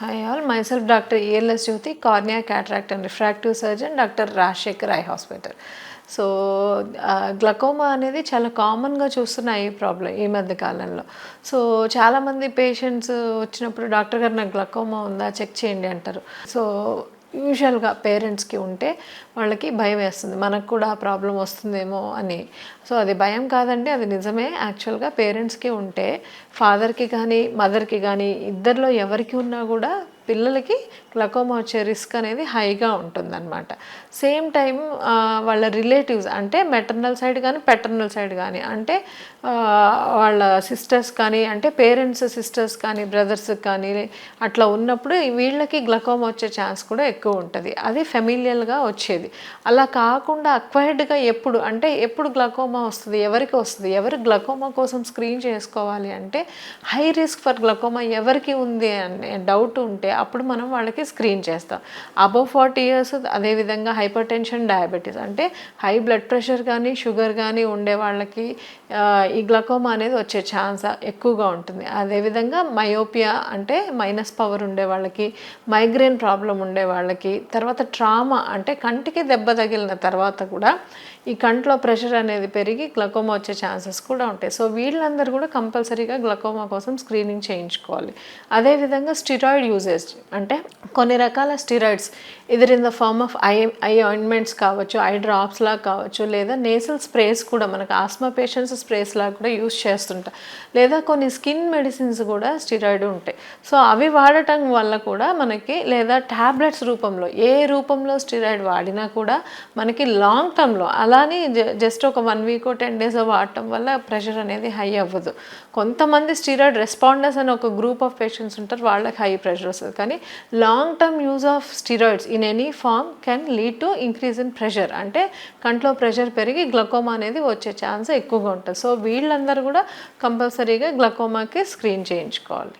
Hi all myself doctor A L S Jyothi cornea cataract and refractive surgeon doctor Rajasekhar eye hospital so glaucoma అనేది చాలా కామన్గా చూస్తున్న ఈ problem ఈ మధ్య కాలంలో. సో చాలామంది పేషెంట్స్ వచ్చినప్పుడు డాక్టర్ గారు నాకు గ్లకోమా ఉందా? చెక్ చేయండి అంటారు. సో యూజువల్గా పేరెంట్స్కి ఉంటే వాళ్ళకి భయం వేస్తుంది. మనకు కూడా ఆ ప్రాబ్లం వస్తుందేమో అని. సో అది భయం కాదండి. అది నిజమే. యాక్చువల్గా పేరెంట్స్కి ఉంటే ఫాదర్కి కానీ మదర్కి కానీ ఇద్దరిలో ఎవరికి ఉన్నా కూడా పిల్లలకి గ్లకోమా వచ్చే రిస్క్ అనేది హైగా ఉంటుందన్నమాట. సేమ్ టైం వాళ్ళ రిలేటివ్స్ అంటే మెటర్నల్ సైడ్ కానీ పెటర్నల్ సైడ్ కానీ అంటే వాళ్ళ సిస్టర్స్ కానీ అంటే పేరెంట్స్ సిస్టర్స్ కానీ బ్రదర్స్ కానీ అట్లా ఉన్నప్పుడు వీళ్ళకి గ్లకోమా వచ్చే ఛాన్స్ కూడా ఎక్కువ ఉంటుంది. అది ఫెమిలియల్గా వచ్చేది. అలా కాకుండా అక్వైర్డ్గా ఎప్పుడు అంటే ఎప్పుడు గ్లకోమా వస్తుంది ఎవరికి వస్తుంది ఎవరు గ్లకోమా కోసం స్క్రీన్ చేసుకోవాలి అంటే హై రిస్క్ ఫర్ గ్లకోమా ఎవరికి ఉంది అనే డౌట్ ఉంటే అప్పుడు మనం వాళ్ళకి స్క్రీన్ చేస్తాం. అబవ్ ఫార్టీ ఇయర్స్ అదేవిధంగా హైపర్ టెన్షన్ డయాబెటీస్ అంటే హై బ్లడ్ ప్రెషర్ కానీ షుగర్ కానీ ఉండే వాళ్ళకి ఈ గ్లకోమా అనేది వచ్చే ఛాన్స్ ఎక్కువగా ఉంటుంది. అదేవిధంగా మయోపియా అంటే మైనస్ పవర్ ఉండే వాళ్ళకి మైగ్రేన్ ప్రాబ్లం ఉండే వాళ్ళకి తర్వాత ట్రామా అంటే కంటికి దెబ్బ తగిలిన తర్వాత కూడా ఈ కంట్లో ప్రెషర్ అనేది పెరిగి గ్లకోమా వచ్చే ఛాన్సెస్ కూడా ఉంటాయి. సో వీళ్ళందరూ కూడా కంపల్సరీగా గ్లకోమా కోసం స్క్రీనింగ్ చేయించుకోవాలి. అదేవిధంగా స్టిరాయిడ్ యూజెస్ అంటే కొన్ని రకాల steroids either in the form of eye eye ointments కావచ్చు ఐ డ్రాప్స్ లాగా కావచ్చు లేదా నేసల్ స్ప్రేస్ కూడా మనకు ఆస్మా పేషెంట్స్ స్ప్రేస్ లాగా కూడా యూస్ చేస్తుంటాం లేదా కొన్ని స్కిన్ మెడిసిన్స్ కూడా స్టిరాయిడ్ ఉంటాయి. సో అవి వాడటం వల్ల కూడా మనకి లేదా ట్యాబ్లెట్స్ రూపంలో ఏ రూపంలో స్టిరాయిడ్ వాడినా కూడా మనకి లాంగ్ టర్మ్లో అలానే జస్ట్ ఒక వన్ వీక్ టెన్ డేస్ వాడటం వల్ల ప్రెషర్ అనేది హై అవ్వదు. కొంతమంది స్టిరాయిడ్ రెస్పాండర్స్ అని ఒక గ్రూప్ ఆఫ్ పేషెంట్స్ ఉంటారు వాళ్ళకి హై ప్రెషర్ వస్తుంది కానీ long term use of steroids in any form can lead to increase in pressure అంటే కంట్లో ప్రెషర్ పెరిగి గ్లకోమా అనేది వచ్చే ఛాన్స్ ఎక్కువగా ఉంటుంది. సో వీళ్ళందరూ కూడా కంపల్సరీగా గ్లకోమాకి స్క్రీన్ చేయించుకోవాలి.